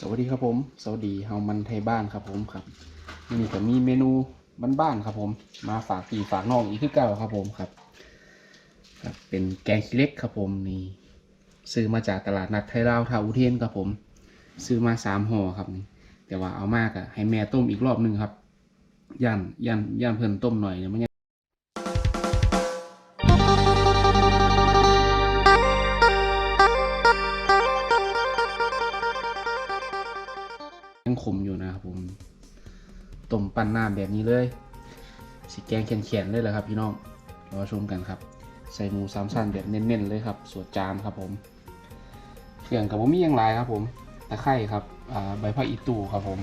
สวัสดีครับผม สวัสดีเฮามันไทยบ้านครับผมครับนี่ก็มีเมนูบ้านๆครับผม มาฝากพี่ฝากน้องอีกคือเก่าครับผมครับ ครับ เป็นแกงขี้เล็กครับผมนี่ซื้อมาจากตลาดนัดไทยลาวทาอุเทนครับผม ซื้อมาสามห่อครับนี่แต่ว่าเอามากอะให้แม่ต้มอีกรอบหนึ่งครับย่านย่านย่านเพิ่นต้มหน่อยเนี่ย ต้มปั้นน้ำแบบนี้เลย สีแกงแข็งๆเลยแหละครับ พี่น้องรอชมกันครับ ใส่หมูสามชั้นแบบเน้นๆเลยครับสวดจานครับผมเครื่องกับผมมีอย่างไรครับ ผมตะไคร่ครับใบผักอีตูครับผม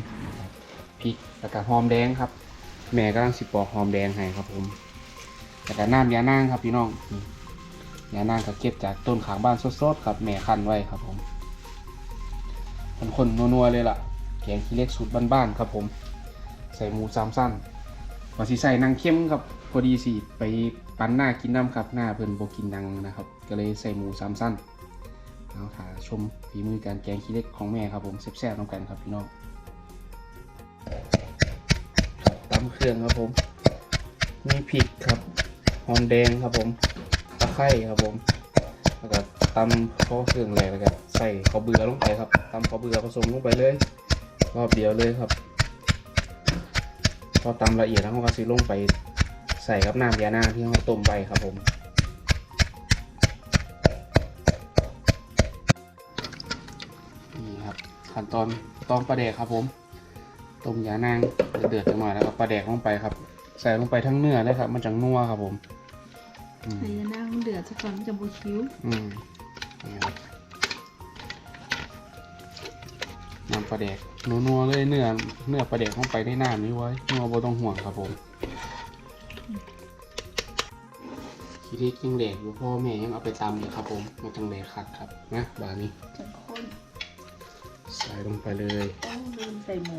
พริกแล้วก็หอมแดงครับ แม่กำลังสิปอกหอมแดงให้ครับผมแล้วก็น้ำยานางครับพี่น้องยานางก็เก็บจากต้นขางบ้านสดๆครับแม่คั้นไว้ครับผมคนๆนัวๆเลยล่ะแกงขี้เล็กสูตรบ้านๆครับผม ใส่หมูสามสั้นว่าสิใส่นางเข้มครับพอดีสิไปปั้นหน้ากินน้ำครับหน้าเพิ่นบกินนางนะครับ ก็เลยใส่หมูสามสั้นเอาถ่าชมฝีมือการแกงขี้เล็กของแม่ครับผมแซ่บๆน้องกันครับพี่น้องตำเครื่องครับผม มีพริกครับหอมแดงครับผมตะไคร้ครับผมแล้วก็ตำข้อเครื่องอะไรแล้วก็ใส่ข้าวเบื่อลงไปครับตำข้าวเบื่อผสมลงไปเลย รอบเดียวเลยครับ พอตำละเอียดแล้วเราก็ซื้อลงไปใส่กับน้ำยานางที่เราต้มไปครับผมนี่ครับขั้นตอนตอนปลาแดกครับผมต้มยานางเดือดๆจังหน่อยแล้วก็ปลาแดกลงไปครับ ใส่ลงไปทั้งเนื้อเลยครับ มันจังนัวครับผมอืมไข่ยานามันเดือดซะก่อนมันจะบูคิ้วอืมนี่ครับ น้ำปลาแดกนัวๆเลยเนื้อเนื้อปลาแดกลงไปในน้ำนี้ไว้นัวบ่ต้องห่วงครับผมขี้เล็กยังแดกอยู่พ่อแม่ยังเอาไปตำเลยครับผมมันจังแดกคักครับนะบานี้จะข้นใส่ลงไปเลยต้องลืมใส่หมู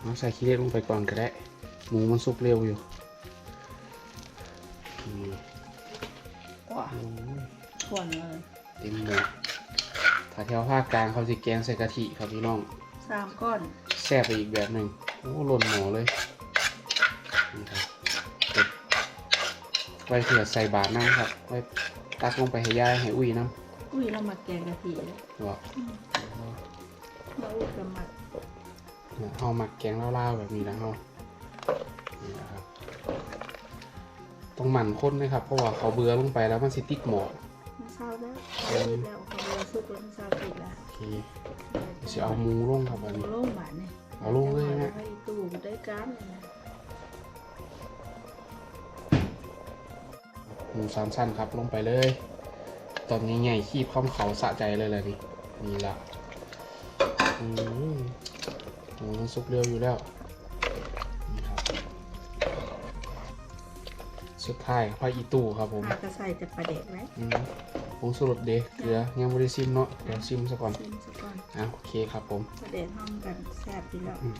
เอาใส่ขี้เล็กลงไปก่อนก็ได้หมูมันสุกเร็วอยู่นี่ว้าโอ้ยข้นเลยเต็มเลย ถ้าแถวภาคกลางเขาจะแกงใส่กะทิครับพี่น้องสามก้อนแซ่บไปอีกแบบหนึ่งโอ้หล่นหมอเลยนี่ครับเก็บไว้เผื่อใส่บาทนั่งครับไว้ตักลงไปให้ย่ายให้อุ้ยน้อุ้ยเรามาแกงกะทิเลยำว่าเราอุ้ยกับมัดเฮาหมักแกงเล่าวๆแบบนี้นะเฮานี่นะครับต้องหมั่นค้นนะครับเพราะว่าเขาเบื่อลงไปแล้วมันสิติดหมอมันเศร้าแล้วติดแล้ว เขาเรือซุกแล้วมันเศร้าติดแล้วโอเคจะเอาหมูลงครับวันนี้โล่งหมาเนี่ยเอาลงเลยนะให้ตู้ได้การเลยนะหมูสามชั้นครับลงไปเลย ตอนนี้ใหญ่ขี้ข้ามเขาสะใจเลยเลยนี่นี่ละอืมหมูมันสุกเร็วอยู่แล้ว สุดท้ายพาอีตู้ครับผมปลากระใส่จะปลาเด็กไหมอืมผงสลดเดเกลือยังไม่ได้ซิมเนาะเดี๋ยวซิมซะก่อนชิมซะก่อนอะโอเคครับผมปลาเด็กห้องกันแซ่บดีแล้วอืม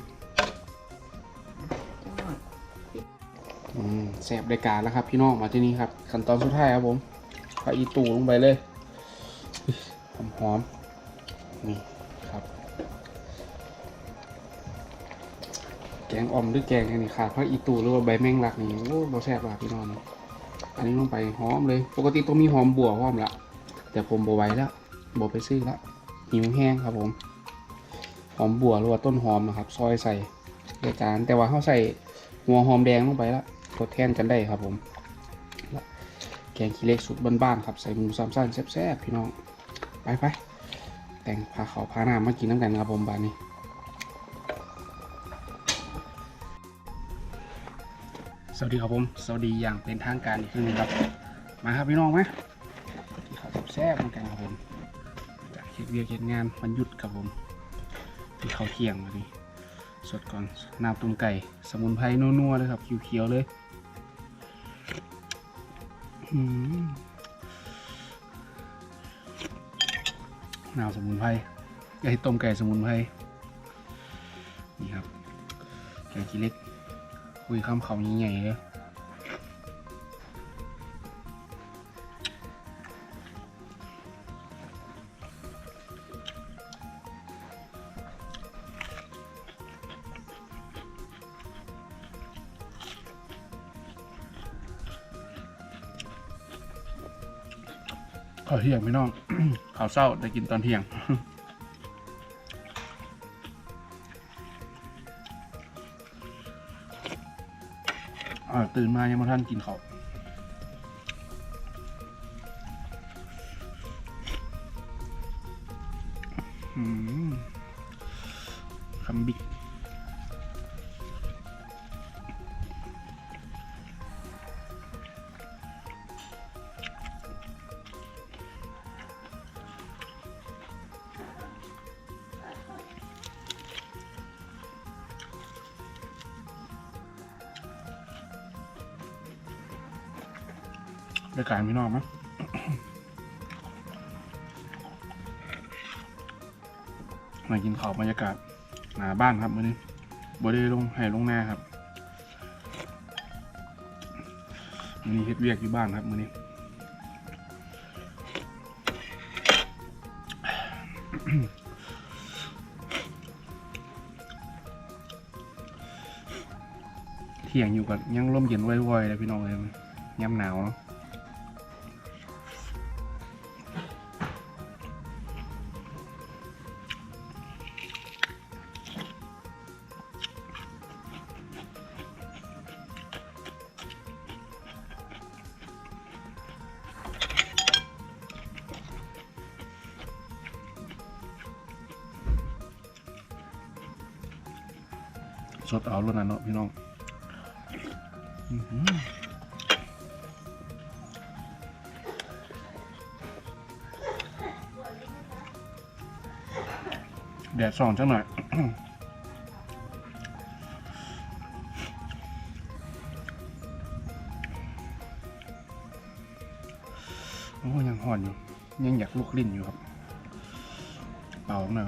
จังหวะอืมแสบรายการแล้วครับ พี่น้องมาที่นี่ครับขั้นตอนสุดท้ายครับผมพาอีตู้ลงไปเลยหอมหอมๆนี่ งอ่อมหรือแกงอันนี้ขาดพระอีตูหรือว่าใบแมงลักนี่โอ้บ่แซ่บว่ะพี่น้องอันนี้ลงไปหอมเลย ปกติต้องมีหอมบัวหอมละแต่ผมบ่ไหวแล้วบ่ไปซื้อละหิวแห้งครับผมหอมบัวหรือว่าต้นหอมนะครับซอยใส่ในจานแต่ว่าเขาใส่หัวหอมแดงลงไปล้วทดแทนกันได้ครับผมแกงขี้เล็กสุดบ้านๆครับใส่หมูสามสั้นแซ่บๆพี่น้องไปไปแต่งพาเขาวพาหน้ำมากินน้ำกันครับผมบานนี้ สวัสดีครับผม สวัสดีอย่างเป็นทางการอีกครั้งหนึงครับ มาครับพี่น้องไหมที่เขาแซ่บเหมือนกันครับผมจากเฮ็ดเวียกเฮ็ดงานวันหยุดครับผมที่เขาเที่ยงมาดิสดก่อนน้ำต้มไก่ สมุนไพรนัวๆเลยครับเขียวๆเลยน้ำสมุนไพรไก่ต้มไก่สมุนไพรนี่ครับแกงขี้เล็ก คุยคำเขาใหญ่ๆเลยข้าวเที่ยงพี่น้องข่าวเศร้าได้กินตอนเที่ยง ตื่นมายังมาท่านกินข้าวอืมคำบิ๊กาการพี่น้องมั้ยมากินข้าวบรรยากาศหนาบ้านครับมื้อนี้บ่ได้ลงให้ลงหน้าครับมื้อนี้เฮ็ดเวียกอยู่บ้านครับมื้อนี้เที่ยงอยู่กับยังร่มเย็นไว้ๆเลยพี่น้องเลยย่ำหนาวเนาะ สดเอาแล้วนะเนาะพี่น้องแดดส่องจังหน่อยโอ้ยังห่อนอยู่ ยังอยากลุกลิ้นอยู่ครับ เป่าหน่อย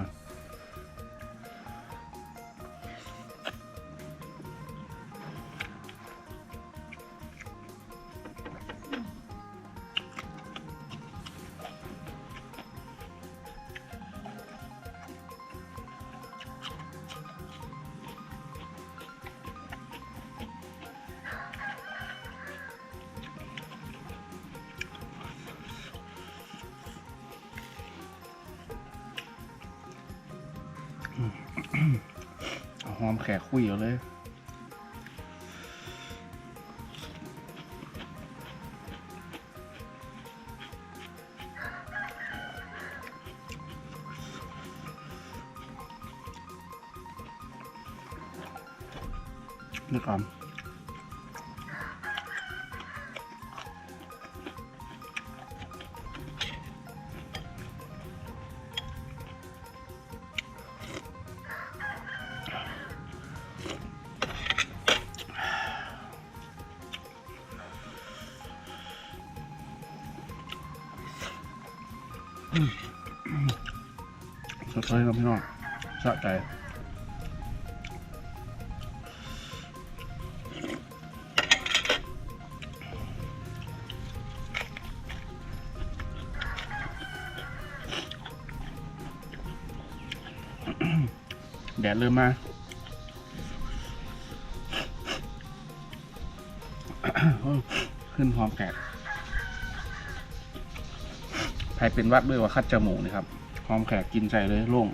หอมแขกคุยเอาเลยนึกออก สะใจแดดเริ่มมาขึ้นหอมแขกใครเป็นวัดด้วยว่าคัดจมูกนี่ครับหอมแขกกินใจเลยโล่ง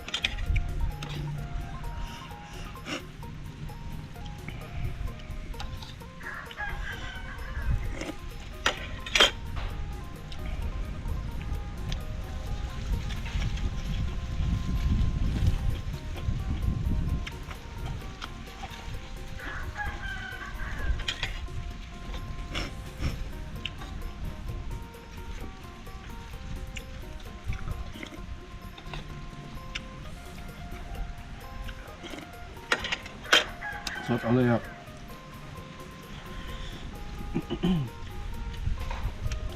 ดเอาเลยครับ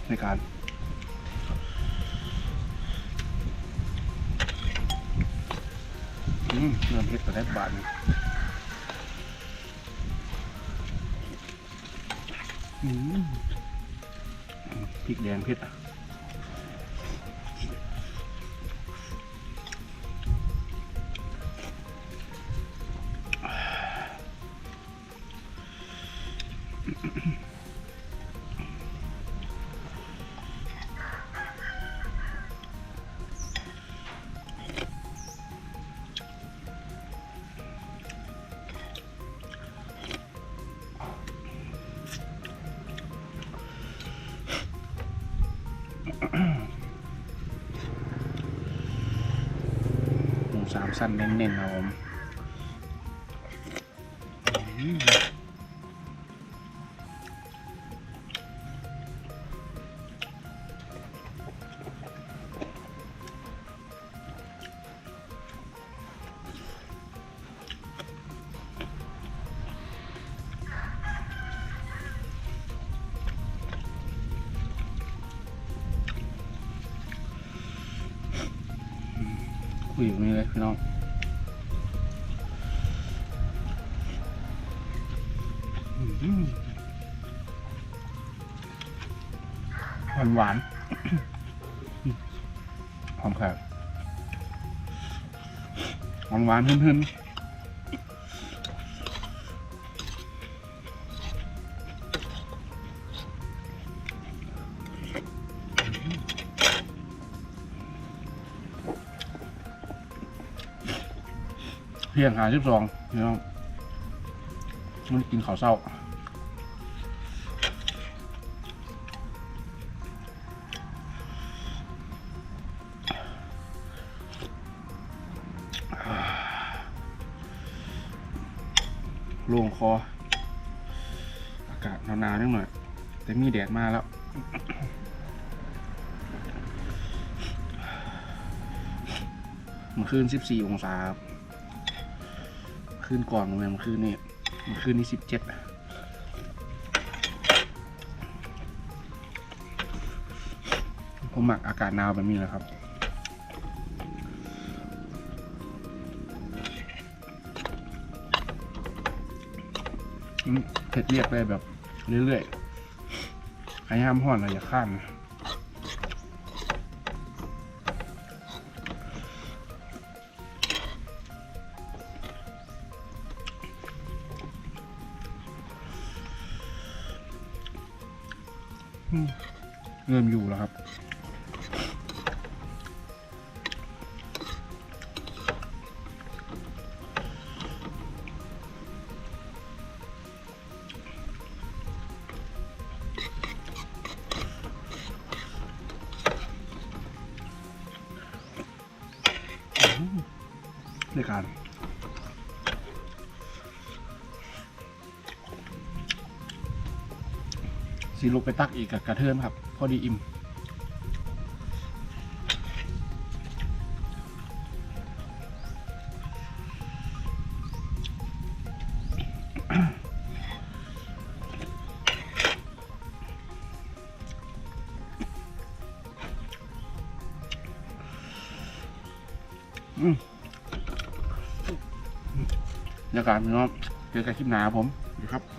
ในการอืมเริ่มเผ็ดแต่ได้บาทหนึงอืมพริกแดงเผ็ดอะ สามสั้นเน้นๆครับ คุยอยู่นี่เลยพี่น้องหวานหวานหอมแขกหวานหวานๆหึ่นๆเพียงหาสิบสองพี่น้องมันกินข้าวเศร้าโล่งคอ อากาศหนาวๆนิดหน่อย แต่มีแดดมาแล้วมันคืน14 องศาครับ คืนก่อนมันมันคืนนี่มันคืนนี่17ผมหมักอากาศหนาวแบบนี้แหละครับเผ็ดเรียกได้แบบเรื่อยๆใครห้ามห่อนอะไรอย่าข้ามนะ เริ่มอยู่แล้วครับ ในการ สีลูกไปตักอีกกับกระเทินครับ พอดีอิ่มอืมบรรยากาศพี่น้องเจอกันคลิปหนาผมดีครับ